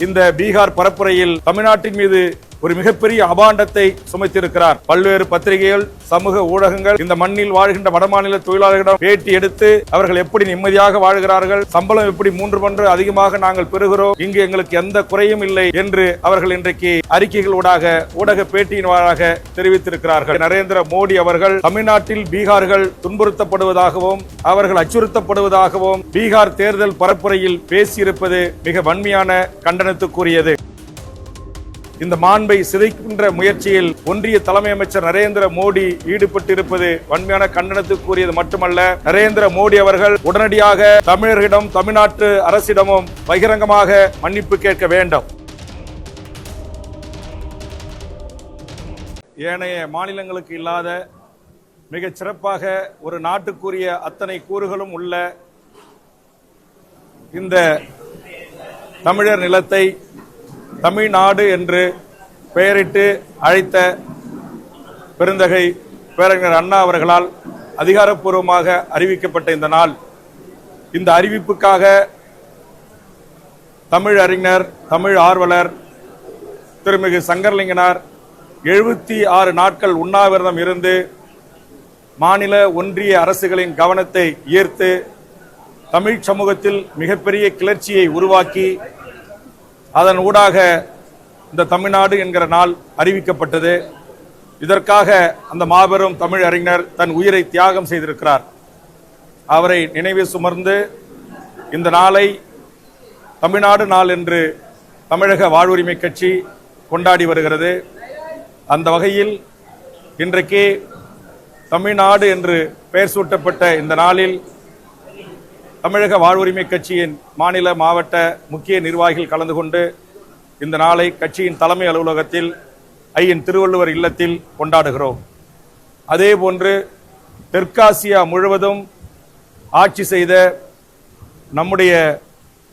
இந்த பீகார் பரப்புரையில் தமிழ்நாட்டின் மீது ஒரு மிகப்பெரிய அபாண்டத்தை சுமத்திருக்கிறார். பல்வேறு பத்திரிகைகள் சமூக ஊடகங்கள் இந்த மண்ணில் வாழ்கின்ற வடமாநில தொழிலாளர்களிடம் பேட்டி எடுத்து அவர்கள் எப்படி நிம்மதியாக வாழ்கிறார்கள் சம்பளம் எப்படி மூன்று பன்று அதிகமாக நாங்கள் பெறுகிறோம் இங்கு எங்களுக்கு எந்த குறையும் இல்லை என்று அவர்கள் இன்றைக்கு அறிக்கைகள் ஊடாக ஊடக பேட்டியின் வாராக தெரிவித்திருக்கிறார்கள். நரேந்திர மோடி அவர்கள் தமிழ்நாட்டில் பீகார்கள் துன்புறுத்தப்படுவதாகவும் அவர்கள் அச்சுறுத்தப்படுவதாகவும் பீகார் தேர்தல் பரப்புரையில் பேசியிருப்பது மிக வன்மையான கண்டனத்துக்குரியது. இந்த மாண்பை சிதைக்கின்ற முயற்சியில் ஒன்றிய தலைமை அமைச்சர் நரேந்திர மோடி ஈடுபட்டிருப்பது வன்மையான கண்டனத்துக்குரியது மட்டுமல்ல நரேந்திர மோடி அவர்கள் உடனடியாக தமிழர்களிடம் தமிழ்நாட்டு அரசிடமும் பகிரங்கமாக மன்னிப்பு கேட்க வேண்டும். ஏனைய மாநிலங்களுக்கு இல்லாத மிகச் சிறப்பாக ஒரு நாட்டுக்குரிய அத்தனை கூறுகளும் உள்ள இந்த தமிழர் நிலத்தை தமிழ்நாடு என்று பெயரிட்டு அழைத்த பெருந்தகை பேரறிஞர் அண்ணா அவர்களால் அதிகாரப்பூர்வமாக அறிவிக்கப்பட்ட இந்த நாள். இந்த அறிவிப்புக்காக தமிழ் அறிஞர் தமிழ் ஆர்வலர் திருமிகு சங்கர்லிங்கனார் எழுபத்தி ஆறு நாட்கள் உண்ணாவிரதம் இருந்து மாநில ஒன்றிய அரசுகளின் கவனத்தை ஈர்த்து தமிழ் சமூகத்தில் மிகப்பெரிய கிளர்ச்சியை உருவாக்கி அதன் ஊடாக இந்த தமிழ்நாடு என்கிற நாள் அறிவிக்கப்பட்டது. இதற்காக அந்த மாபெரும் தமிழ் அறிஞர் தன் உயிரை தியாகம் செய்திருக்கிறார். அவரை நினைவு சுமர்ந்து இந்த நாளை தமிழ்நாடு நாள் என்று தமிழக வாழ்வுரிமை கட்சி கொண்டாடி வருகிறது. அந்த வகையில் இன்றைக்கு தமிழ்நாடு என்று பெயர் சூட்டப்பட்ட இந்த நாளில் தமிழக வாழ்வுரிமை கட்சியின் மாநில மாவட்ட முக்கிய நிர்வாகிகள் கலந்து கொண்டு இந்த நாளை கட்சியின் தலைமை அலுவலகத்தில் ஐயன் திருவள்ளுவர் இல்லத்தில் கொண்டாடுகிறோம். அதேபோன்று தெற்காசியா முழுவதும் ஆட்சி செய்த நம்முடைய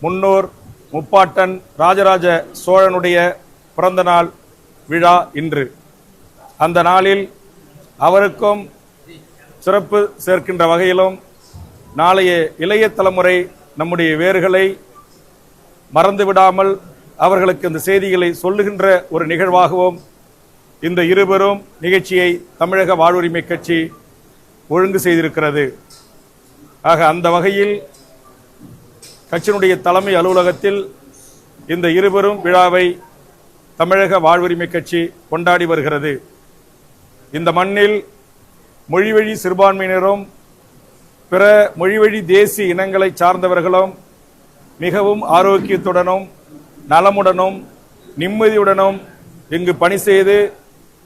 முன்னோர் முப்பாட்டன் ராஜராஜ சோழனுடைய பிறந்த நாள் விழா இன்று. அந்த நாளில் அவருக்கும் சிறப்பு சேர்க்கின்ற வகையிலும் நாளைய இளைய தலைமுறை நம்முடைய வேர்களை மறந்து விடாமல் அவர்களுக்கு இந்த செய்திகளை சொல்லுகின்ற ஒரு நிகழ்வாகவும் இந்த இருவரும் நிகழ்ச்சியை தமிழக வாழ்வுரிமை கட்சி ஒழுங்கு செய்திருக்கிறது. ஆக அந்த வகையில் கட்சியினுடைய தலைமை அலுவலகத்தில் இந்த இருவரும் விழாவை தமிழக வாழ்வுரிமை கட்சி கொண்டாடி வருகிறது. இந்த மண்ணில் மொழிவழி சிறுபான்மையினரும் பிற மொழிவழி தேசிய இனங்களை சார்ந்தவர்களும் மிகவும் ஆரோக்கியத்துடனும் நலமுடனும் நிம்மதியுடனும் இங்கு பணி செய்து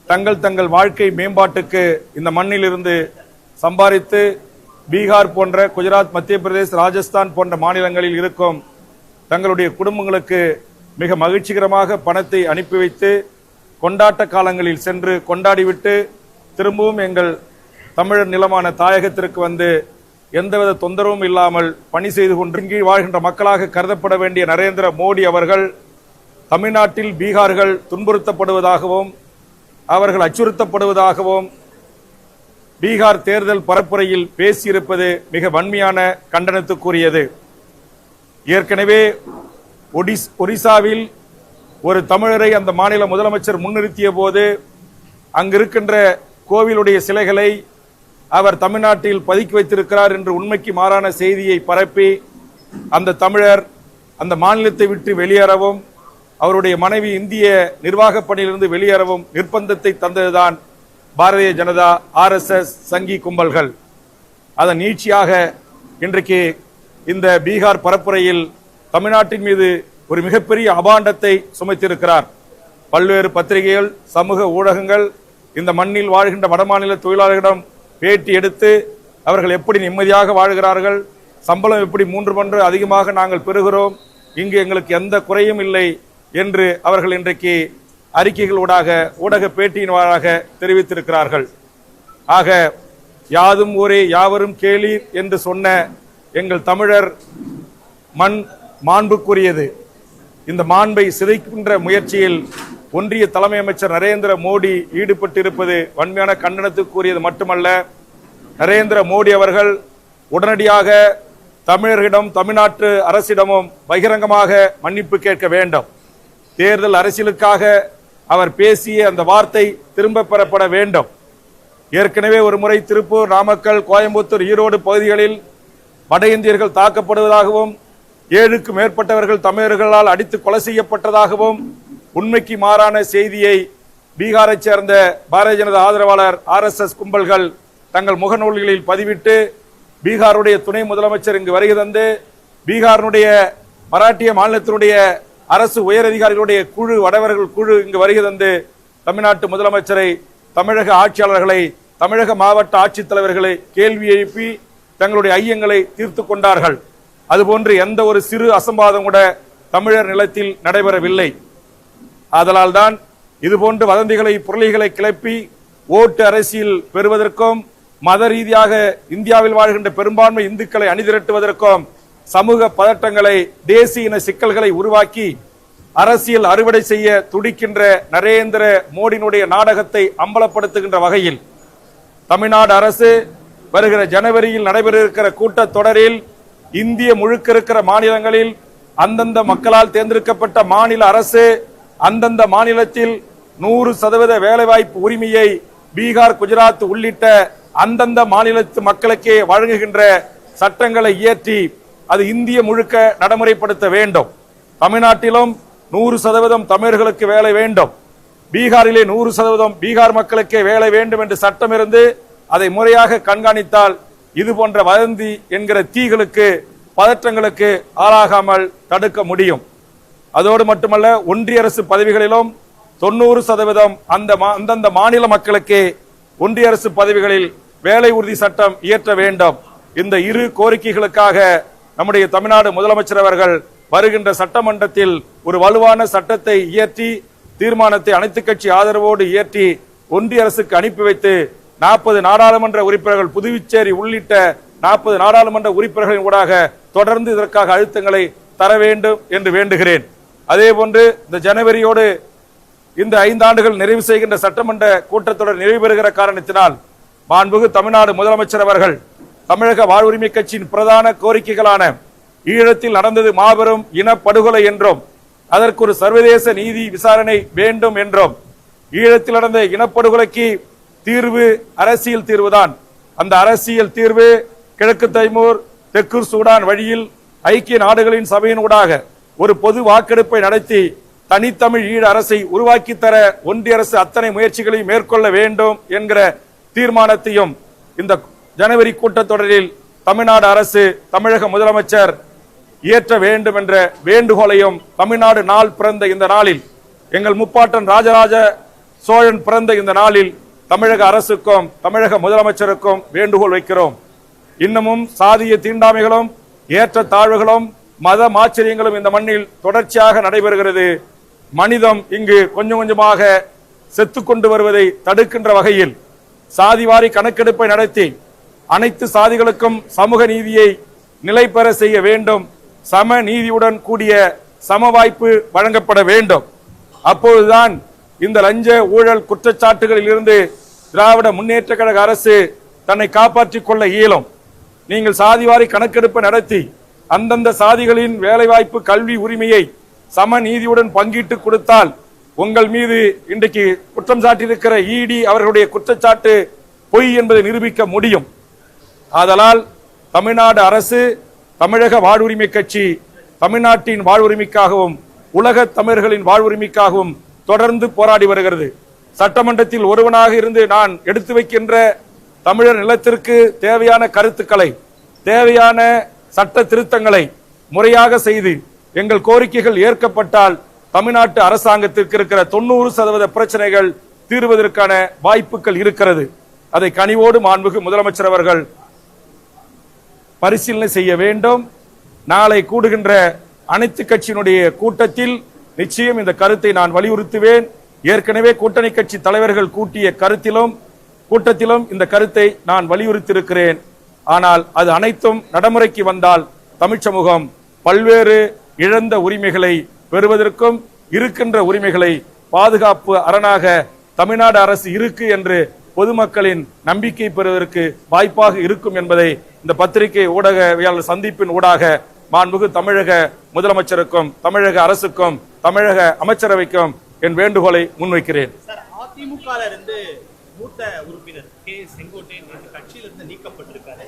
தங்கள் தங்கள் வாழ்க்கை மேம்பாட்டுக்கு இந்த மண்ணிலிருந்து சம்பாதித்து பீகார் போன்ற குஜராத் மத்திய பிரதேஷ் ராஜஸ்தான் போன்ற மாநிலங்களில் இருக்கும் தங்களுடைய குடும்பங்களுக்கு மிக மகிழ்ச்சிகரமாக பணத்தை அனுப்பி வைத்து கொண்டாட்ட காலங்களில் சென்று கொண்டாடிவிட்டு திரும்பவும் எங்கள் தமிழர் நிலமான தாயகத்திற்கு வந்து எந்தவித தொந்தரவும் இல்லாமல் பணி செய்து கொண்டு இங்கே வாழ்கின்ற மக்களாக கருதப்பட வேண்டிய நரேந்திர மோடி அவர்கள் தமிழ்நாட்டில் பீகார்கள் துன்புறுத்தப்படுவதாகவும் அவர்கள் அச்சுறுத்தப்படுவதாகவும் பீகார் தேர்தல் பரப்புரையில் பேசியிருப்பது மிக வன்மையான கண்டனத்துக்குரியது. ஏற்கனவே ஒடிஸ் ஒரிசாவில் ஒரு தமிழரை அந்த மாநில முதலமைச்சர் முன்னிறுத்திய போது அங்கிருக்கின்ற கோவிலுடைய சிலைகளை அவர் தமிழ்நாட்டில் பதுக்கி வைத்திருக்கிறார் என்று உண்மைக்கு மாறான செய்தியை பரப்பி அந்த தமிழர் அந்த மாநிலத்தை விட்டு வெளியேறவும் அவருடைய மனைவி இந்திய நிர்வாகப் பணியிலிருந்து வெளியேறவும் நிர்பந்தத்தை தந்ததுதான் பாரதிய ஜனதா ஆர்எஸ்எஸ் சங்கி கும்பல்கள். அதன் நீட்சியாக இன்றைக்கு இந்த பீகார் பரப்புரையில் தமிழ்நாட்டின் மீது ஒரு மிகப்பெரிய அபாண்டத்தை சுமைத்திருக்கிறார். பல்வேறு பத்திரிகைகள் சமூக ஊடகங்கள் இந்த மண்ணில் வாழ்கின்ற வடமாநில தொழிலாளர்களிடம் பேட்டி எடுத்து அவர்கள் எப்படி நிம்மதியாக வாழ்கிறார்கள்? சம்பளம் எப்படி மூன்று மன்று அதிகமாக நாங்கள் பெறுகிறோம்? இங்கு எங்களுக்கு எந்த குறையும் இல்லை என்று அவர்கள் இன்றைக்கு அறிக்கைகள் ஊடாக ஊடக பேட்டியின் வாராக தெரிவித்திருக்கிறார்கள். ஆக யாதும் ஊரே யாவரும் கேளீர் என்று சொன்ன எங்கள் தமிழர் மண் மாண்புக்குரியது. இந்த மாண்பை சிதைக்கின்ற முயற்சியில் ஒன்றிய தலைமை அமைச்சர் நரேந்திர மோடி ஈடுபட்டிருப்பது வன்மையான கண்டனத்துக்குரியது மட்டுமல்ல நரேந்திர மோடி அவர்கள் உடனடியாக தமிழர்களிடம் தமிழ்நாட்டு அரசிடமும் பகிரங்கமாக மன்னிப்பு கேட்க வேண்டும். தேர்தல் அரசியலுக்காக அவர் பேசிய அந்த வார்த்தை திரும்ப பெறப்பட வேண்டும். ஏற்கனவே ஒரு முறை திருப்பூர் நாமக்கல் கோயம்புத்தூர் ஈரோடு பகுதிகளில் வட இந்தியர்கள் தாக்கப்படுவதாகவும் ஏழுக்கும் மேற்பட்டவர்கள் தமிழர்களால் அடித்து கொலை செய்யப்பட்டதாகவும் உண்மைக்கு மாறான செய்தியை பீகாரைச் சேர்ந்த பாரதிய ஜனதா ஆதரவாளர் ஆர்எஸ்எஸ் கும்பல்கள் தங்கள் முகநூல்களில் பதிவிட்டு பீகாருடைய துணை முதலமைச்சர் இங்கு வருகை தந்து பீகாரினுடைய மராட்டிய மாநிலத்தினுடைய அரசு உயரதிகாரிகளுடைய குழு வடவர்கள் குழு இங்கு வருகை தந்து தமிழ்நாட்டு முதலமைச்சரை தமிழக ஆட்சியாளர்களை தமிழக மாவட்ட ஆட்சித்தலைவர்களை கேள்வி எழுப்பி தங்களுடைய ஐயங்களை தீர்த்து கொண்டார்கள். அதுபோன்று எந்த ஒரு சிறு அசம்பாதம் கூட தமிழர் நிலத்தில் நடைபெறவில்லை. ஆதலால் தான் இதுபோன்று வதந்திகளை புரளிகளை கிளப்பி ஓட்டு அரசியல் பெறுவதற்கும் மத ரீதியாக இந்தியாவில் வாழ்கின்ற பெரும்பான்மை இந்துக்களை அணிதிரட்டுவதற்கும் சமூக பதட்டங்களை தேசிய இன சிக்கல்களை உருவாக்கி அரசியல் அறுவடை செய்ய துடிக்கின்ற நரேந்திர மோடியினுடைய நாடகத்தை அம்பலப்படுத்துகின்ற வகையில் தமிழ்நாடு அரசு வருகிற ஜனவரியில் நடைபெற இருக்கிற கூட்டத்தொடரில் இந்திய முழுக்க இருக்கிற மாநிலங்களில் அந்தந்த மக்களால் தேர்ந்தெடுக்கப்பட்ட மாநில அரசு அந்தந்த மாநிலத்தில் நூறு சதவீத வேலைவாய்ப்பு உரிமையை பீகார் குஜராத் உள்ளிட்ட அந்தந்த மாநிலத்து மக்களுக்கே வழங்குகின்ற சட்டங்களை இயற்றி அது இந்திய முழுக்க நடைமுறைப்படுத்த வேண்டும். தமிழ்நாட்டிலும் நூறு சதவீதம் தமிழர்களுக்கு வேலை வேண்டும். பீகாரிலே நூறு சதவீதம் பீகார் மக்களுக்கே வேலை வேண்டும் என்று சட்டம் இருந்து அதை முறையாக கண்காணித்தால் இது போன்ற வதந்தி என்கிற தீகளுக்கு பதற்றங்களுக்கு ஆளாகாமல் தடுக்க முடியும். அதோடு மட்டுமல்ல ஒன்றிய அரசு பதவிகளிலும் தொண்ணூறு சதவீதம் அந்த மா- அந்தந்த மாநில மக்களுக்கே ஒன்றிய அரசு பதவிகளில் வேலை உறுதி சட்டம் இயற்ற வேண்டும். இந்த இரு கோரிக்கைகளுக்காக நம்முடைய தமிழ்நாடு முதலமைச்சர் அவர்கள் வருகின்ற சட்டமன்றத்தில் ஒரு வலுவான சட்டத்தை இயற்றி தீர்மானத்தை அனைத்து கட்சி ஆதரவோடு இயற்றி ஒன்றிய அரசுக்கு அனுப்பி வைத்து நாற்பது நாடாளுமன்ற உறுப்பினர்கள் புதுச்சேரி உள்ளிட்ட நாற்பது நாடாளுமன்ற உறுப்பினர்களின் ஊடாக தொடர்ந்து இதற்காக அழுத்தங்களை தர வேண்டும் என்று வேண்டுகிறேன். அதே போன்று இந்த ஜனவரியோடு இந்த ஐந்தாண்டுகள் நிறைவு செய்கின்ற சட்டமன்ற கூட்டத்தொடர் நிறைவு பெறுகிற காரணத்தினால் மாண்புகு தமிழ்நாடு முதலமைச்சர் அவர்கள் தமிழக வாழ்வுரிமை கட்சியின் பிரதான கோரிக்கைகளான ஈழத்தில் நடந்தது மாபெரும் இனப்படுகொலை என்றும் அதற்கு ஒரு சர்வதேச நீதி விசாரணை வேண்டும் என்றும் ஈழத்தில் நடந்த இனப்படுகொலைக்கு தீர்வு அரசியல் தீர்வுதான். அந்த அரசியல் தீர்வு கிழக்கு தைமூர் தெற்கு சூடான் வழியில் ஐக்கிய நாடுகளின் சபையின் ஊடாக ஒரு பொது வாக்கெடுப்பை நடத்தி தனித்தமிழ் ஈழ அரசை உருவாக்கி தர ஒன்றிய அரசு அத்தனை முயற்சிகளையும் மேற்கொள்ள வேண்டும் என்கிற தீர்மானத்தையும் இந்த ஜனவரி கூட்டத்தொடரில் தமிழ்நாடு அரசு தமிழக முதலமைச்சர் இயற்ற வேண்டும் என்ற வேண்டுகோளையும் தமிழ்நாடு நாள் பிறந்த இந்த நாளில் எங்கள் முப்பாட்டன் ராஜராஜ சோழன் பிறந்த இந்த நாளில் தமிழக அரசுக்கும் தமிழக முதலமைச்சருக்கும் வேண்டுகோள் வைக்கிறோம். இன்னமும் சாதிய தீண்டாமைகளும் ஏற்ற தாழ்வுகளும் மத மாச்சரியங்களும் இந்த மண்ணில் தொடர்ச்சியாக நடைபெறுகிறது. மனிதம் இங்கு கொஞ்சம் கொஞ்சமாக செத்துக்கொண்டு வருவதை தடுக்கின்ற வகையில் சாதிவாரி கணக்கெடுப்பை நடத்தி அனைத்து சாதிகளுக்கும் சமூக நீதியை நிலை பெற செய்ய வேண்டும். சம நீதியுடன் கூடிய சம வாய்ப்பு வழங்கப்பட வேண்டும். அப்பொழுதுதான் இந்த லஞ்ச ஊழல் குற்றச்சாட்டுகளில் இருந்து திராவிட முன்னேற்ற கழக அரசு தன்னை காப்பாற்றிக் கொள்ள இயலும். நீங்கள் சாதிவாரி கணக்கெடுப்பு நடத்தி அந்தந்த சாதிகளின் வேலைவாய்ப்பு கல்வி உரிமையை சம நீதியுடன் பங்கிட்டு கொடுத்தால் உங்கள் மீது இன்றைக்கு குற்றம் சாட்டியிருக்கிற இடி அவர்களுடைய குற்றச்சாட்டு பொய் என்பதை நிரூபிக்க முடியும். ஆதலால் தமிழ்நாடு அரசு தமிழக வாழ்வுரிமை கட்சி தமிழ்நாட்டின் வாழ்வுரிமைக்காகவும் உலக தமிழர்களின் வாழ்வுரிமைக்காகவும் தொடர்ந்து போராடி வருகிறது. சட்டமன்றத்தில் ஒருவனாக இருந்து நான் எடுத்து வைக்கின்ற தமிழர் நிலத்திற்கு தேவையான கருத்துக்களை தேவையான சட்ட திருத்தங்களை முறையாக செய்து எங்கள் கோரிக்கைகள் ஏற்கப்பட்டால் தமிழ்நாட்டு அரசாங்கத்திற்கு இருக்கிற தொண்ணூறு சதவீத பிரச்சனைகள் தீர்வதற்கான வாய்ப்புகள் இருக்கிறது. அதை கனிவோடு மாண்புகு முதலமைச்சர் அவர்கள் பரிசீலனை செய்ய வேண்டும். நாளை கூடுகின்ற அனைத்து கட்சியினுடைய கூட்டத்தில் நிச்சயம் இந்த கருத்தை நான் வலியுறுத்துவேன். ஏற்கனவே கூட்டணி கட்சி தலைவர்கள் கூட்டிய கருத்திலும் கூட்டத்திலும் இந்த கருத்தை நான் வலியுறுத்தியிருக்கிறேன். ஆனால் அது அனைத்தும் நடைமுறைக்கு வந்தால் தமிழ் சமூகம் பல்வேறு இழந்த உரிமைகளை பெறுவதற்கும் இருக்கின்ற உரிமைகளை பாதுகாப்பு அரணாக தமிழ்நாடு அரசு இருக்கு என்று பொதுமக்களின் நம்பிக்கை பெறுவதற்கு வாய்ப்பாக இருக்கும் என்பதை இந்த பத்திரிகை ஊடகவியாளர் சந்திப்பின் ஊடாக மாண்புகு தமிழக முதலமைச்சருக்கும் தமிழக அரசுக்கும் தமிழக அமைச்சரவைக்கும் என் வேண்டுகோளை முன்வைக்கிறேன். அதிமுக மூத்த உறுப்பினர் கே செங்கோட்டையன் நேற்று கட்சியிலிருந்து நீக்கப்பட்டிருக்காரு.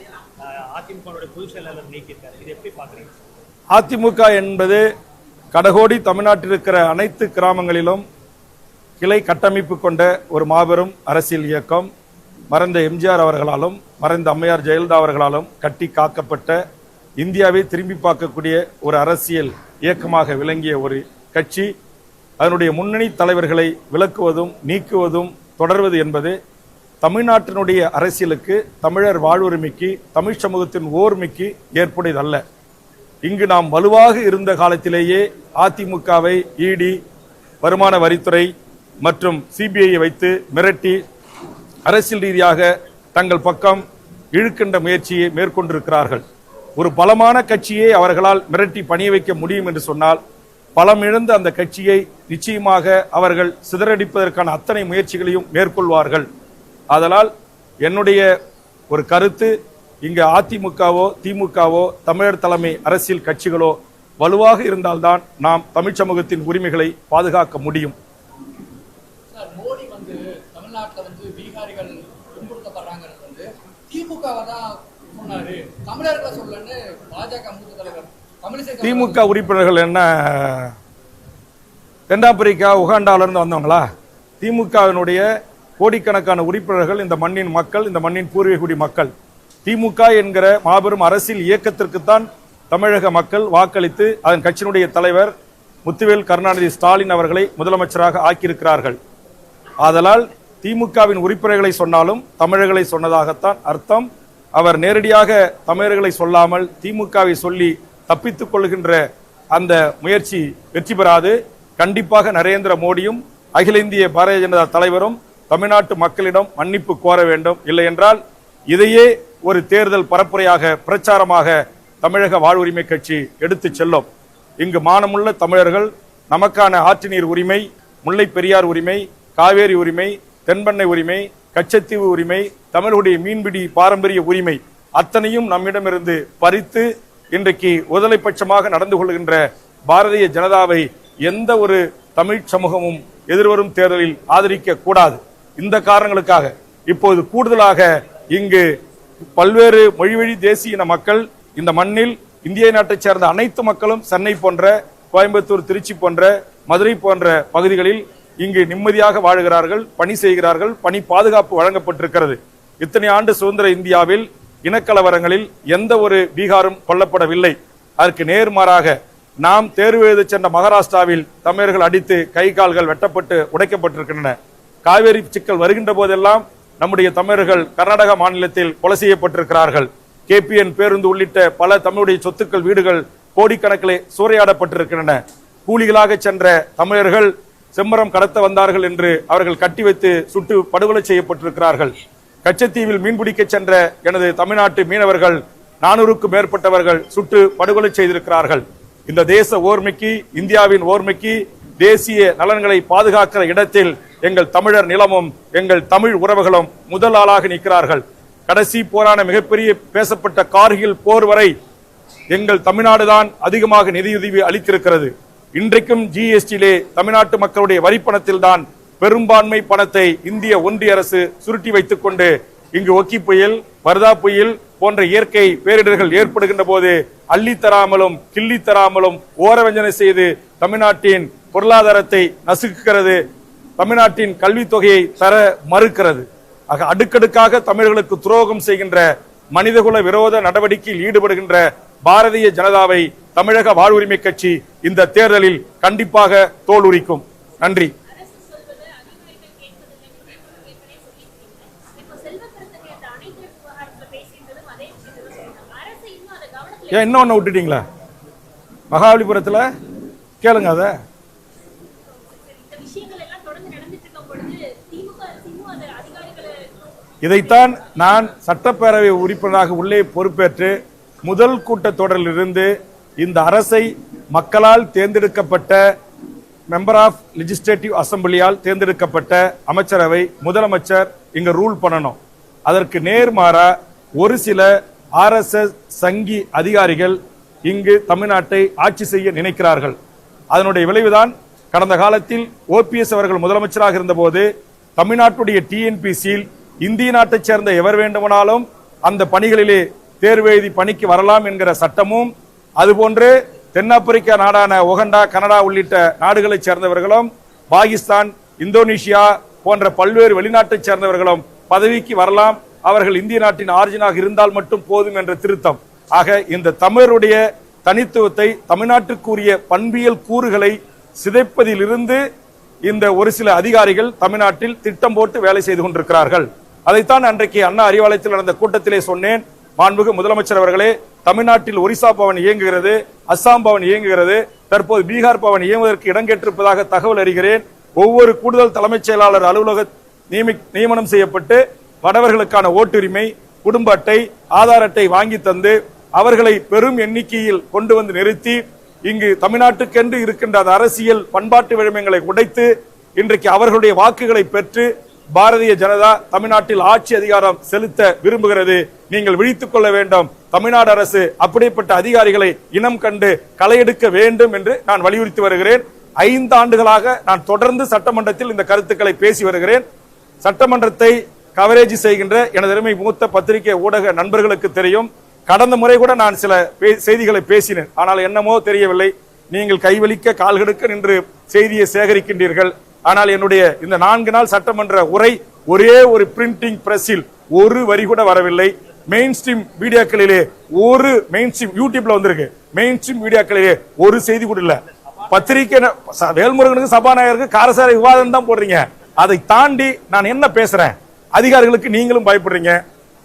அதிமுகவுடைய பொதுச் செயலாளர் நீக்கியிருக்காரு. இது எப்படி பாக்குறீங்க அதிமுக என்பது கடகோடி தமிழ்நாட்டில் இருக்கிற அனைத்து கிராமங்களிலும் கிளை கட்டமைப்பு கொண்ட ஒரு மாபெரும் அரசியல் இயக்கம். மறைந்த எம்ஜிஆர் அவர்களாலும் மறைந்த அம்மையார் ஜெயலலிதா அவர்களாலும் கட்டி காக்கப்பட்ட இந்தியாவை திரும்பி பார்க்கக்கூடிய ஒரு அரசியல் இயக்கமாக விளங்கிய ஒரு கட்சி. அதனுடைய முன்னணி தலைவர்களை விளக்குவதும் நீக்குவதும் தொடர்வது என்பது தமிழ்நாட்டினுடைய அரசியலுக்கு தமிழர் வாழ்வுரிமைக்கு தமிழ் சமூகத்தின் ஓர்மைக்கு ஏற்புடையதல்ல. இங்கு நாம் வலுவாக இருந்த காலத்திலேயே அதிமுகவை இடி வருமான வரித்துறை மற்றும் சிபிஐயை வைத்து மிரட்டி அரசியல் ரீதியாக தங்கள் பக்கம் இழுக்கின்ற முயற்சியை மேற்கொண்டிருக்கிறார்கள். ஒரு பலமான கட்சியை அவர்களால் மிரட்டி பணிய வைக்க முடியும் என்று சொன்னால் பலமிழந்த அந்த கட்சியை நிச்சயமாக அவர்கள் சிதறடிப்பதற்கான அத்தனை முயற்சிகளையும் மேற்கொள்வார்கள். ஆதலால் என்னுடைய ஒரு கருத்து இங்கு அதிமுகவோ திமுகவோ தமிழர் தலைமை அரசியல் கட்சிகளோ வலுவாக இருந்தால்தான் நாம் தமிழ் சமூகத்தின் உரிமைகளை பாதுகாக்க முடியும். திமுக உறுப்பினர்கள் என்ன தென்னாப்பிரிக்கா உகாண்டால இருந்து வந்தவங்களா? திமுகவினுடைய கோடிக்கணக்கான உறுப்பினர்கள் இந்த மண்ணின் மக்கள் இந்த மண்ணின் பூர்வீகுடி மக்கள். திமுக என்கிற மாபெரும் அரசியல் இயக்கத்திற்குத்தான் தமிழக மக்கள் வாக்களித்து அதன் கட்சியினுடைய தலைவர் முத்துவேல் கருணாநிதி ஸ்டாலின் அவர்களை முதலமைச்சராக ஆக்கியிருக்கிறார்கள். ஆதலால் திமுகவின் உறுப்பினர்களை சொன்னாலும் தமிழர்களை சொன்னதாகத்தான் அர்த்தம். அவர் நேரடியாக தமிழர்களை சொல்லாமல் திமுகவை சொல்லி தப்பித்துக் கொள்கின்ற அந்த முயற்சி வெற்றி பெறாது. கண்டிப்பாக நரேந்திர மோடியும் அகில இந்திய பாரதிய ஜனதா தலைவரும் தமிழ்நாட்டு மக்களிடம் மன்னிப்பு கோர வேண்டும். இல்லை என்றால் இதையே ஒரு தேர்தல் பரப்புரையாக பிரச்சாரமாக தமிழக வாழ்வுரிமை கட்சி எடுத்து செல்லும். இங்கு மானமுள்ள தமிழர்கள் நமக்கான ஆற்று நீர் உரிமை முல்லை பெரியார் உரிமை காவேரி உரிமை தென்பண்ணை உரிமை கச்சத்தீவு உரிமை தமிழுடைய மீன்பிடி பாரம்பரிய உரிமை அத்தனையும் நம்மிடமிருந்து பறித்து இன்றைக்கு ஒதலைப்பட்சமாக நடந்து கொள்கின்ற பாரதிய ஜனதாவை எந்த ஒரு தமிழ் சமூகமும் எதிர்வரும் தேர்தலில் ஆதரிக்க கூடாது. இந்த காரணங்களுக்காக இப்போது கூடுதலாக இங்கு பல்வேறு மொழிவழி தேசிய இன மக்கள் இந்த மண்ணில் இந்திய நாட்டைச் சேர்ந்த அனைத்து மக்களும் சென்னை போன்ற கோயம்புத்தூர் திருச்சி போன்ற மதுரை போன்ற பகுதிகளில் இங்கு நிம்மதியாக வாழுகிறார்கள் பணி செய்கிறார்கள் பணி பாதுகாப்பு வழங்கப்பட்டிருக்கிறது. இத்தனை ஆண்டு சுதந்திர இந்தியாவில் இனக்கலவரங்களில் எந்த ஒரு பீகாரும் கொல்லப்படவில்லை. அதற்கு நேர்மாறாக நாம் தேர்வு எழுத சென்ற மகாராஷ்டிராவில் தமிழர்கள் அடித்து கை கால்கள் வெட்டப்பட்டு உடைக்கப்பட்டிருக்கின்றன. காவேரி சிக்கல் வருகின்ற போதெல்லாம் நம்முடைய தமிழர்கள் கர்நாடக மாநிலத்தில் கொலை செய்யப்பட்டிருக்கிறார்கள். கேபிஎன் பேருந்து உள்ளிட்ட பல தமிழுடைய சொத்துக்கள் வீடுகள் கோடிக்கணக்கிலே சூறையாடப்பட்டிருக்கின்றன. கூலிகளாக சென்ற தமிழர்கள் செம்மரம் கடத்த வந்தார்கள் என்று அவர்கள் கட்டி வைத்து சுட்டு படுகொலை செய்யப்பட்டிருக்கிறார்கள். கச்சத்தீவில் மீன்பிடிக்க சென்ற எனது தமிழ்நாட்டு மீனவர்கள் நானூறுக்கும் மேற்பட்டவர்கள் சுட்டு படுகொலை செய்திருக்கிறார்கள். இந்த தேச ஓர்மைக்கு இந்தியாவின் ஓர்மைக்கு தேசிய நலன்களை பாதுகாக்கிற இடத்தில் எங்கள் தமிழர் நிலமும் எங்கள் தமிழ் உறவுகளும் முதல் ஆளாக நிற்கிறார்கள். கடைசி போரான மிகப்பெரிய பேசப்பட்ட கார்கில் போர் வரை எங்கள் தமிழ்நாடுதான் அதிகமாக நிதியுதவி அளித்திருக்கிறது. இன்றைக்கும் ஜிஎஸ்டியிலே தமிழ்நாட்டு மக்களுடைய வரிப்பணத்தில் தான் பெரும்பான்மை பணத்தை இந்திய ஒன்றிய அரசு சுருட்டி வைத்துக் கொண்டு இங்கு ஒக்கி புயல் வர்தா புயல் போன்ற இயற்கை பேரிடர்கள் ஏற்படுகின்ற போது அள்ளி தராமலும் கிள்ளி தராமலும் ஓரவஞ்சனை செய்து தமிழ்நாட்டின் பொருளாதாரத்தை நசுக்குகிறது. தமிழ்நாட்டின் கல்வித் தொகையை தர மறுக்கிறது. ஆக அடுக்கடுக்காக தமிழர்களுக்கு துரோகம் செய்கின்ற மனிதகுல விரோத நடவடிக்கையில் ஈடுபடுகின்ற பாரதிய ஜனதாவை தமிழக வாழ்வுரிமை கட்சி இந்த தேர்தலில் கண்டிப்பாக தோலுரிக்கும். நன்றி. ஏன் இன்னொன்று விட்டுட்டீங்களா? மகாபலிபுரத்தில்? கேளுங்க அதை சொல்லியிருக்கீங்க இப்போ செல்வக்கரசன் நேற்று அனைத்து விவகாரத்துல பேசியிருந்ததும் அதே விஷயத்தை தான் சொன்னாங்க அரசு இன்னும் அதை கவனத்துல ஏன் இன்னொன்னு விட்டுட்டீங்களா மகாபலிபுரத்துல கேளுங்க அதை இந்த விஷயங்கள் எல்லாம் தொடர்ந்து நடந்துட்டு இருக்கும் பொழுது திமுக அரசு இன்னும் அதை அதிகாரிகளை இதைத்தான் நான் சட்டப்பேரவை உறுப்பினராக உள்ளே பொறுப்பேற்று முதல் கூட்டத்தொடரிலிருந்து இந்த அரசை மக்களால் தேர்ந்தெடுக்கப்பட்ட மெம்பர் ஆஃப் லெஜிஸ்லேட்டிவ் அசம்பிளியால் தேர்ந்தெடுக்கப்பட்ட அமைச்சரவை முதலமைச்சர் இங்க ரூல் பண்ணணும். அதற்கு நேர்மாறா ஒரு சில ஆர்எஸ்எஸ் சங்கி அதிகாரிகள் இங்கு தமிழ்நாட்டை ஆட்சி செய்ய நினைக்கிறார்கள். அதனுடைய விளைவுதான் கடந்த காலத்தில் ஓபிஎஸ் அவர்கள் முதலமைச்சராக இருந்தபோது தமிழ்நாட்டுடைய டிஎன்பிசியில் இந்திய நாட்டைச் சேர்ந்த எவர் வேண்டுமானாலும் அந்த பணிகளிலே தேர்வு எழுதி பணிக்கு வரலாம் என்கிற சட்டமும் அதுபோன்று தென்னாப்பிரிக்கா நாடான உகண்டா கனடா உள்ளிட்ட நாடுகளைச் சேர்ந்தவர்களும் பாகிஸ்தான் இந்தோனேஷியா போன்ற பல்வேறு வெளிநாட்டைச் சேர்ந்தவர்களும் பதவிக்கு வரலாம். அவர்கள் இந்திய நாட்டின் ஆர்ஜினாக இருந்தால் மட்டும் போதும் என்ற திருத்தம். ஆக இந்த தமிழருடைய தனித்துவத்தை தமிழ்நாட்டுக்குரிய பண்பியல் கூறுகளை சிதைப்பதிலிருந்து இந்த ஒரு சில அதிகாரிகள் தமிழ்நாட்டில் திட்டம் போட்டு வேலை செய்து கொண்டிருக்கிறார்கள். அதைத்தான் அன்றைக்கு அண்ணா அறிவாலயத்தில் நடந்த கூட்டத்திலே சொன்னேன். மாண்புமிகு முதலமைச்சர் அவர்களே தமிழ்நாட்டில் ஒரிசா பவன் இயங்குகிறது அஸ்ஸாம் பவன் இயங்குகிறது தற்போது பீகார் பவன் இயங்குவதற்கு இடம் கேட்டிருப்பதாக தகவல் அறிகிறேன். ஒவ்வொரு கூடுதல் தலைமைச் செயலாளர் அலுவலக நியமி நியமனம் செய்யப்பட்டு வடவர்களுக்கான ஓட்டுரிமை குடும்ப அட்டை ஆதார் அட்டை வாங்கி தந்து அவர்களை பெரும் எண்ணிக்கையில் கொண்டு வந்து நிறுத்தி இங்கு தமிழ்நாட்டுக்கென்று இருக்கின்ற அந்த அரசியல் பண்பாட்டு விழுமியங்களை உடைத்து இன்றைக்கு அவர்களுடைய வாக்குகளை பெற்று பாரதிய ஜனதா தமிழ்நாட்டில் ஆட்சி அதிகாரம் செலுத்த விரும்புகிறது. நீங்கள் விழித்துக் கொள்ள வேண்டும். தமிழ்நாடு அரசு அப்படிப்பட்ட அதிகாரிகளை இனம் கண்டு களையெடுக்க வேண்டும் என்று நான் வலியுறுத்தி வருகிறேன். ஐந்து ஆண்டுகளாக நான் தொடர்ந்து சட்டமன்றத்தில் இந்த கருத்துக்களை பேசி வருகிறேன். சட்டமன்றத்தை கவரேஜ் செய்கின்ற எனது அருமை மூத்த பத்திரிகை ஊடக நண்பர்களுக்கு தெரியும். கடந்த முறை கூட நான் சில பே- செய்திகளை பேசினேன். ஆனால் என்னமோ தெரியவில்லை. நீங்கள் கைவலிக்க கால்கெடுக்க நின்று செய்தியை சேகரிக்கின்றீர்கள். ஆனால் என்னுடைய இந்த நான்கு நாள் சட்டமன்ற உரை ஒரே ஒரு பிரிண்டிங் பிரஸில் ஒரு வரி கூட வரவில்லை. மெயின் ஸ்ட்ரீம் மீடியாக்களிலே ஒரு மெயின் ஸ்ட்ரீம் யூடியூப்ல வந்திருக்கு. மெயின் ஸ்ட்ரீம் மீடியாக்களிலே ஒரு செய்தி கூட இல்ல. பத்திரிகை வேல்முருகனுக்கு சபாநாயகருக்கு காரசார விவாதம் தான் போடுறீங்க. அதை தாண்டி நான் என்ன பேசுறேன்? அதிகாரிகளுக்கு நீங்களும் பயப்படுறீங்க.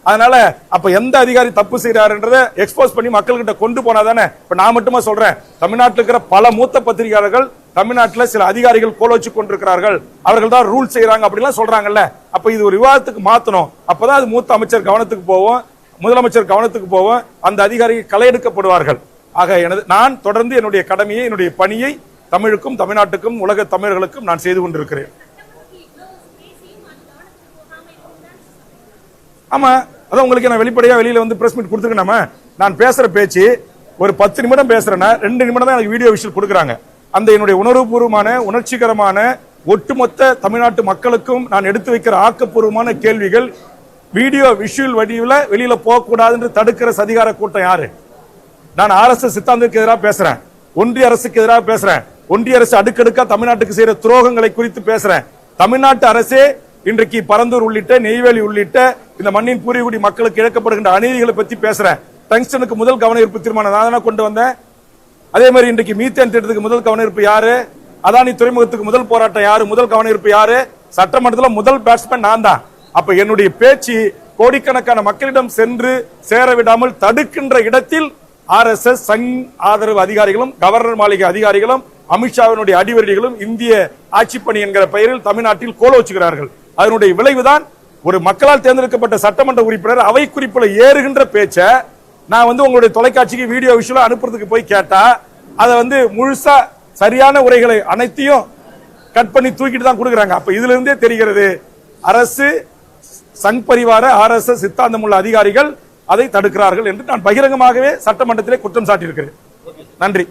அதனால அப்ப எந்த அதிகாரி தப்பு செய்யறாருன்றதை எக்ஸ்போஸ் பண்ணி மக்கள்கிட்ட கொண்டு போனா தானே இப்ப நான் மட்டுமா சொல்றேன். தமிழ்நாட்டில் இருக்கிற பல மூத்த பத்திரிகையாளர்கள் தமிழ்நாட்டில் சில அதிகாரிகள் கோலோச்சு கொண்டிருக்கிறார்கள். அவர்கள் தான் ரூல் செய்யறாங்க அப்படிலாம் சொல்றாங்கல்ல. அப்ப இது ஒரு விவாதத்துக்கு மாத்தணும். அப்பதான் அது மூத்த அமைச்சர் கவனத்துக்கு போவோம். முதலமைச்சர் கவனத்துக்கு போவோம். அந்த அதிகாரிகள் களையெடுக்கப்படுவார்கள். ஆக எனது நான் தொடர்ந்து என்னுடைய கடமையை என்னுடைய பணியை தமிழுக்கும் தமிழ்நாட்டுக்கும் உலக தமிழர்களுக்கும் நான் செய்து கொண்டிருக்கிறேன் சட்டமன்றத்தில் இவ்வளவு பேசியும் அது கவனத்துக்கு போகாம இருக்கும்தான் ஆமா அதான் உங்களுக்கு நான் வெளிப்படையா வெளியில வந்து பிரஸ் மீட் கொடுத்துருக்கேன் நான் பேசுற பேச்சு ஒரு பத்து நிமிடம் பேசுறேன்னா ரெண்டு நிமிடம் தான் எனக்கு வீடியோ விஷயம் கொடுக்குறாங்க. அந்த என்னுடைய உணர்வுபூர்வமான உணர்ச்சிகரமான ஒட்டுமொத்த தமிழ்நாட்டு மக்களுக்கும் நான் எடுத்து வைக்கிற ஆக்கப்பூர்வமான கேள்விகள் வீடியோ விஷுவல் வடிவில் வெளியில போகக்கூடாதுன்னு தடுக்கிற சதிகார கூட்டம் யாரு? நான் ஆர்எஸ்எஸ் சித்தாந்தத்துக்கு எதிராக பேசுறேன். ஒன்றிய அரசுக்கு எதிராக பேசுறேன். ஒன்றிய அரசு அடுக்கடுக்கா தமிழ்நாட்டுக்கு செய்யற துரோகங்களை குறித்து பேசுறேன். தமிழ்நாட்டு அரசே இன்றைக்கு பரந்தூர் உள்ளிட்ட நெய்வேலி உள்ளிட்ட இந்த மண்ணின் பூரிகுடி மக்களுக்கு இழக்கப்படுகின்ற அநீதிகளை பத்தி பேசுறேன். டங்ஸ்டனுக்கு முதல் கவன ஈர்ப்பு தீர்மானம் நான் கொண்டு வந்தேன். அதே மாதிரி இன்றைக்கு மீத்தேன் திட்டத்துக்கு முதல் கவன ஈர்ப்பு யாரு? அதானி துறைமுகத்துக்கு முதல் போராட்டம் யாரு? முதல் கவன ஈர்ப்பு யாரு? சட்டமன்றத்தில் முதல் பேட்ஸ்மேன் நான் தான். அப்ப என்னுடைய பேச்சு கோடிக்கணக்கான மக்களிடம் சென்று சேர விடாமல் தடுக்கின்ற இடத்தில் ஆர்எஸ்எஸ் சங் ஆதரவு அதிகாரிகளும் கவர்னர் மாளிகை அதிகாரிகளும் அமித்ஷாவினுடைய அடிவரடிகளும் இந்திய ஆட்சிப்பணி என்கிற பெயரில் தமிழ்நாட்டில் கோலோச்சுகிறார்கள் அதனுடைய விளைவுதான் ஒரு மக்களால் தேர்ந்தெடுக்கப்பட்ட சட்டமன்ற உறுப்பினர் அவை குறிப்பில் ஏறுகின்ற பேச்ச நான் வந்து உங்களுடைய தொலைக்காட்சிக்கு வீடியோ விஷயம் அனுப்புறதுக்கு போய் கேட்டா அதை வந்து முழுசா சரியான உரைகளை அனைத்தையும் கட் பண்ணி தூக்கிட்டு தான் கொடுக்குறாங்க. அப்ப இதுல இருந்தே தெரிகிறது அரசு சங் பரிவார ஆர்எஸ்எஸ் சித்தாந்தம் உள்ள அதிகாரிகள் அதை தடுக்கிறார்கள் என்று நான் பகிரங்கமாகவே சட்டமன்றத்திலே குற்றம் சாட்டியிருக்கிறேன். நன்றி.